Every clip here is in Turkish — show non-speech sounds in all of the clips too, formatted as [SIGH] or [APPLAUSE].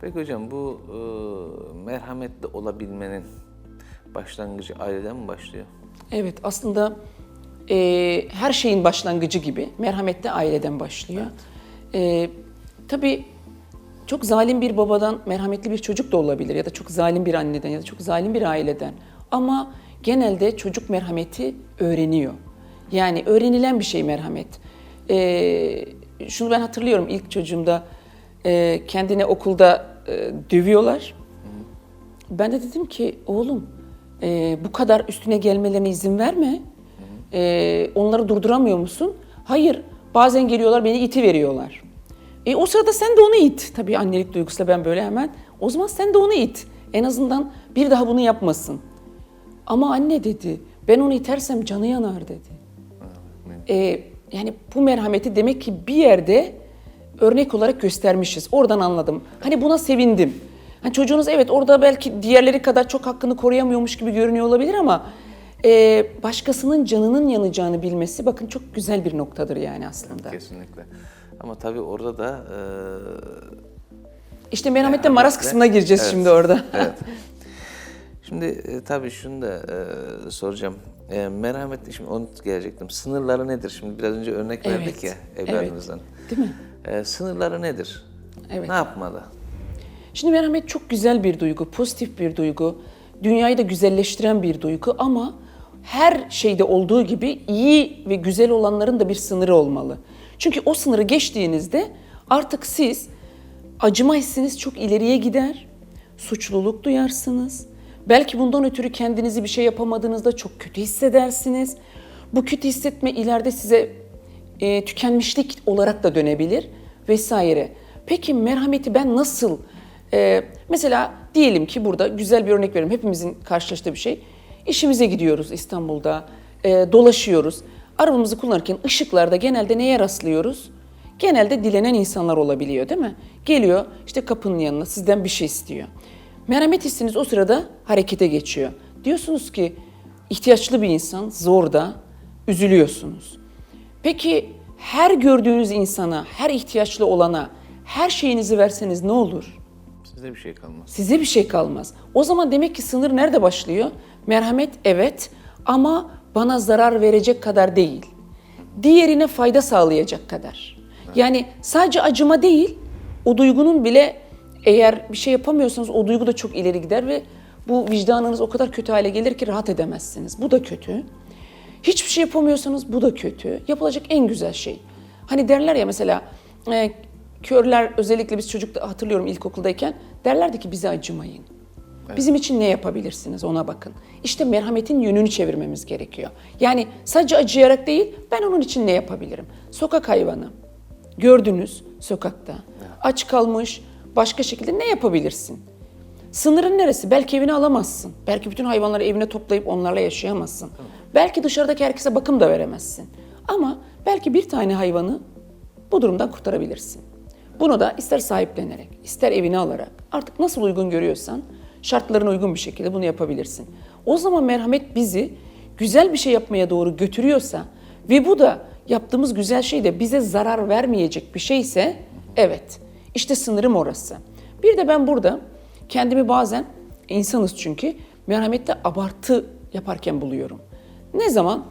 Peki hocam bu e, merhametli olabilmenin başlangıcı aileden mi başlıyor? Evet aslında e, her şeyin başlangıcı gibi merhamet de aileden başlıyor. E, tabii çok zalim bir babadan merhametli bir çocuk da olabilir ya da çok zalim bir anneden ya da çok zalim bir aileden. Ama genelde çocuk merhameti öğreniyor. Yani öğrenilen bir şey merhamet. E, şunu ben hatırlıyorum ilk çocuğumda e, kendine okulda e, dövüyorlar. Ben de dedim ki oğlum e, bu kadar üstüne gelmelerine izin verme. E, onları durduramıyor musun? Hayır. Bazen geliyorlar beni iti veriyorlar. E, o sırada sen de onu it. Tabii annelik duygusuyla ben böyle hemen. O zaman sen de onu it. En azından bir daha bunu yapmasın. Ama anne dedi ben onu itersem canı yanar dedi. E, yani bu merhameti demek ki bir yerde örnek olarak göstermişiz. Oradan anladım. Hani buna sevindim. Hani çocuğunuz evet orada belki diğerleri kadar çok hakkını koruyamıyormuş gibi görünüyor olabilir ama e, başkasının canının yanacağını bilmesi bakın çok güzel bir noktadır yani aslında. Kesinlikle. Ama tabii orada da e, İşte merhamette maraz kısmına gireceğiz Evet, şimdi orada. evet. [LAUGHS] Şimdi e, tabii şunu da e, soracağım. E, merhametli, şimdi onu gelecektim. Sınırları nedir? Şimdi biraz önce örnek verdik Evet, ya evet. evladınızdan. Değil mi? E, sınırları nedir? Evet. Ne yapmalı? Şimdi merhamet çok güzel bir duygu, pozitif bir duygu. Dünyayı da güzelleştiren bir duygu ama her şeyde olduğu gibi iyi ve güzel olanların da bir sınırı olmalı. Çünkü o sınırı geçtiğinizde artık siz acıma hissiniz çok ileriye gider, suçluluk duyarsınız. Belki bundan ötürü kendinizi bir şey yapamadığınızda çok kötü hissedersiniz. Bu kötü hissetme ileride size e, tükenmişlik olarak da dönebilir vesaire. Peki merhameti ben nasıl e, mesela diyelim ki burada güzel bir örnek verelim. Hepimizin karşılaştığı bir şey. İşimize gidiyoruz İstanbul'da, e, dolaşıyoruz. Arabamızı kullanırken ışıklarda genelde neye rastlıyoruz? Genelde dilenen insanlar olabiliyor değil mi? Geliyor işte kapının yanına sizden bir şey istiyor. Merhamet hissiniz o sırada harekete geçiyor. Diyorsunuz ki ihtiyaçlı bir insan zorda, üzülüyorsunuz. Peki her gördüğünüz insana, her ihtiyaçlı olana her şeyinizi verseniz ne olur? Size bir şey kalmaz. Size bir şey kalmaz. O zaman demek ki sınır nerede başlıyor? Merhamet evet ama bana zarar verecek kadar değil. Diğerine fayda sağlayacak kadar. Yani sadece acıma değil, o duygunun bile eğer bir şey yapamıyorsanız o duygu da çok ileri gider ve bu vicdanınız o kadar kötü hale gelir ki rahat edemezsiniz. Bu da kötü. Hiçbir şey yapamıyorsanız bu da kötü. Yapılacak en güzel şey. Hani derler ya mesela e, körler özellikle biz çocukta hatırlıyorum ilkokuldayken derlerdi ki bize acımayın. Bizim için ne yapabilirsiniz ona bakın. İşte merhametin yönünü çevirmemiz gerekiyor. Yani sadece acıyarak değil ben onun için ne yapabilirim? Sokak hayvanı gördünüz sokakta aç kalmış başka şekilde ne yapabilirsin? Sınırın neresi? Belki evine alamazsın. Belki bütün hayvanları evine toplayıp onlarla yaşayamazsın. Belki dışarıdaki herkese bakım da veremezsin. Ama belki bir tane hayvanı bu durumdan kurtarabilirsin. Bunu da ister sahiplenerek, ister evine alarak, artık nasıl uygun görüyorsan şartlarına uygun bir şekilde bunu yapabilirsin. O zaman merhamet bizi güzel bir şey yapmaya doğru götürüyorsa ve bu da yaptığımız güzel şey de bize zarar vermeyecek bir şeyse evet işte sınırım orası. Bir de ben burada kendimi bazen insanız çünkü merhamette abartı yaparken buluyorum. Ne zaman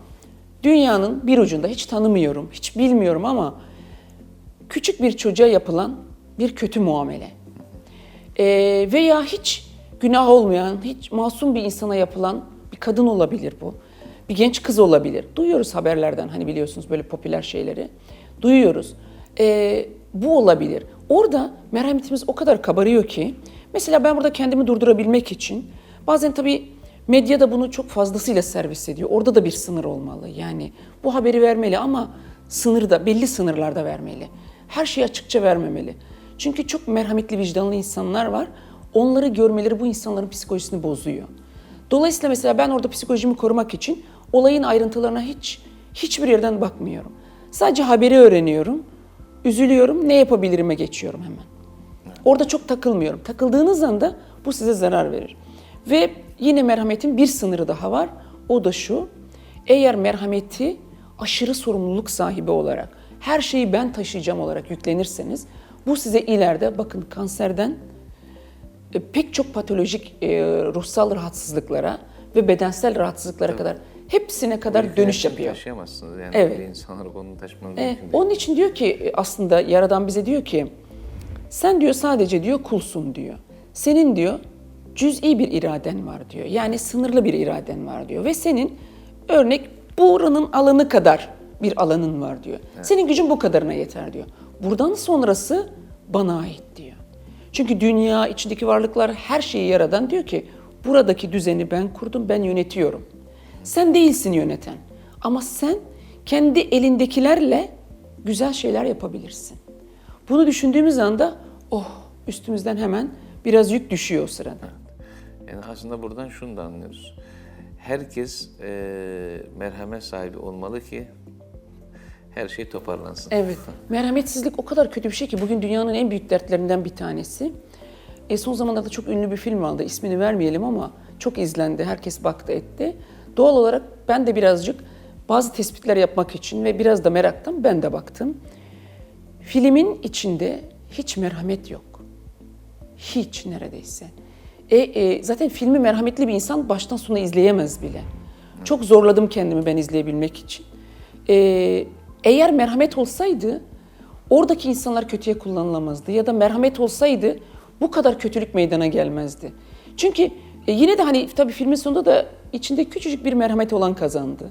dünyanın bir ucunda hiç tanımıyorum, hiç bilmiyorum ama küçük bir çocuğa yapılan bir kötü muamele Ee, veya hiç günah olmayan, hiç masum bir insana yapılan bir kadın olabilir bu. Bir genç kız olabilir. Duyuyoruz haberlerden hani biliyorsunuz böyle popüler şeyleri. Duyuyoruz. Ee, bu olabilir. Orada merhametimiz o kadar kabarıyor ki mesela ben burada kendimi durdurabilmek için bazen tabii medya da bunu çok fazlasıyla servis ediyor. Orada da bir sınır olmalı. Yani bu haberi vermeli ama sınırda belli sınırlarda vermeli. Her şeyi açıkça vermemeli. Çünkü çok merhametli vicdanlı insanlar var. Onları görmeleri bu insanların psikolojisini bozuyor. Dolayısıyla mesela ben orada psikolojimi korumak için olayın ayrıntılarına hiç hiçbir yerden bakmıyorum. Sadece haberi öğreniyorum, üzülüyorum, ne yapabilirime geçiyorum hemen. Orada çok takılmıyorum. Takıldığınız anda bu size zarar verir. Ve yine merhametin bir sınırı daha var. O da şu. Eğer merhameti aşırı sorumluluk sahibi olarak, her şeyi ben taşıyacağım olarak yüklenirseniz bu size ileride bakın kanserden e, pek çok patolojik e, ruhsal rahatsızlıklara ve bedensel rahatsızlıklara kadar hepsine kadar Bunu dönüş yapıyor. Taşıyamazsınız yani. Evet. Bir insan olarak onu taşımanız E, mümkün değil. onun için diyor ki e, aslında Yaradan bize diyor ki sen diyor sadece diyor kulsun diyor. Senin diyor cüz'i bir iraden var diyor. Yani sınırlı bir iraden var diyor. Ve senin örnek buranın alanı kadar bir alanın var diyor. Senin gücün bu kadarına yeter diyor. Buradan sonrası bana ait diyor. Çünkü dünya içindeki varlıklar her şeyi yaradan diyor ki buradaki düzeni ben kurdum, ben yönetiyorum. Sen değilsin yöneten. Ama sen kendi elindekilerle güzel şeyler yapabilirsin. Bunu düşündüğümüz anda oh üstümüzden hemen biraz yük düşüyor o sırada. Yani aslında buradan şunu da anlıyoruz. Herkes eee, merhamet sahibi olmalı ki her şey toparlansın. Evet. Merhametsizlik o kadar kötü bir şey ki bugün dünyanın en büyük dertlerinden bir tanesi. E, son zamanlarda çok ünlü bir film aldı. İsmini vermeyelim ama çok izlendi. Herkes baktı etti. Doğal olarak ben de birazcık bazı tespitler yapmak için ve biraz da meraktan ben de baktım. Filmin içinde hiç merhamet yok. Hiç neredeyse. E, e, zaten filmi merhametli bir insan baştan sona izleyemez bile. Çok zorladım kendimi ben izleyebilmek için. E, eğer merhamet olsaydı oradaki insanlar kötüye kullanılamazdı ya da merhamet olsaydı bu kadar kötülük meydana gelmezdi. Çünkü e, yine de hani tabii filmin sonunda da içinde küçücük bir merhamet olan kazandı.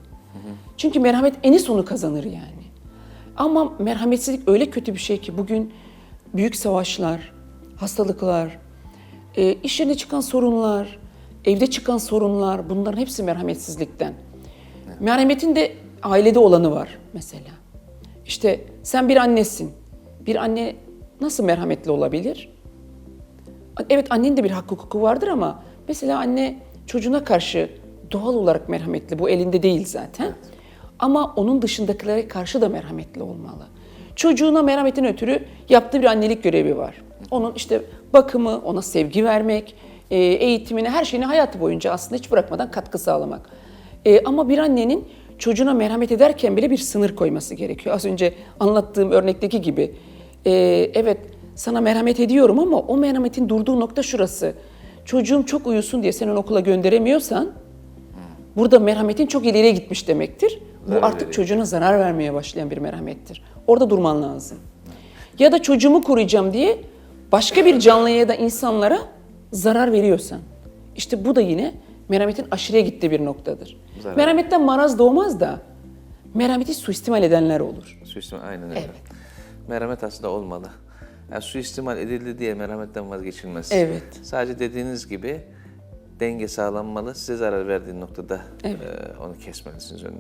Çünkü merhamet eni sonu kazanır yani. Ama merhametsizlik öyle kötü bir şey ki bugün büyük savaşlar, hastalıklar, e, iş yerine çıkan sorunlar, evde çıkan sorunlar bunların hepsi merhametsizlikten. Merhametin de ailede olanı var mesela. İşte sen bir annesin. Bir anne nasıl merhametli olabilir? Evet annenin de bir hak hukuku vardır ama mesela anne çocuğuna karşı doğal olarak merhametli. Bu elinde değil zaten. Ama onun dışındakilere karşı da merhametli olmalı. Çocuğuna merhametin ötürü yaptığı bir annelik görevi var. Onun işte bakımı, ona sevgi vermek, e, eğitimine, her şeyini hayatı boyunca aslında hiç bırakmadan katkı sağlamak. E, ama bir annenin çocuğuna merhamet ederken bile bir sınır koyması gerekiyor. Az önce anlattığım örnekteki gibi. E, evet sana merhamet ediyorum ama o merhametin durduğu nokta şurası. Çocuğum çok uyusun diye sen onu okula gönderemiyorsan burada merhametin çok ileriye gitmiş demektir. Bu Zarar artık veriyor. çocuğuna zarar vermeye başlayan bir merhamettir. Orada durman lazım. Ya da çocuğumu koruyacağım diye başka bir canlıya ya da insanlara zarar veriyorsan. işte bu da yine merhametin aşırıya gittiği bir noktadır. Zarar. Merhametten maraz doğmaz da merhameti suistimal edenler olur. Suistimal aynen öyle. Evet. Merhamet aslında olmalı. Yani suistimal edildi diye merhametten vazgeçilmez. Evet. Sadece dediğiniz gibi denge sağlanmalı. Size zarar verdiği noktada Evet. e, onu kesmelisiniz önüne.